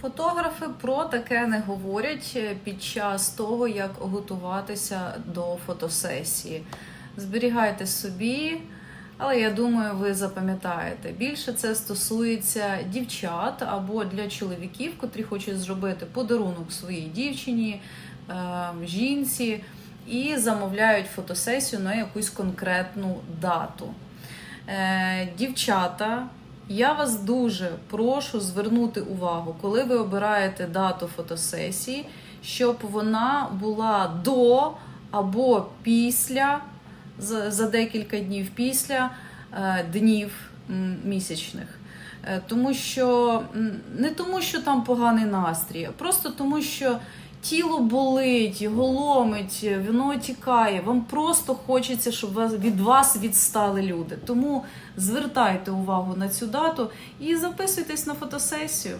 Фотографи про таке не говорять е, під час того, як готуватися до фотосесії. Зберігайте собі, але я думаю, ви запам'ятаєте. Більше це стосується дівчат або для чоловіків, котрі хочуть зробити подарунок своїй дівчині, е, жінці і замовляють фотосесію на якусь конкретну дату. Е, Дівчата, я вас дуже прошу звернути увагу, коли ви обираєте дату фотосесії, щоб вона була до або після, за, декілька днів після е, днів місячних. Е, Тому що не тому, що там поганий настрій, а просто тому, що тіло болить, голомить, воно тікає. Вам просто хочеться, щоб від вас відстали люди. Тому звертайте увагу на цю дату і записуйтесь на фотосесію.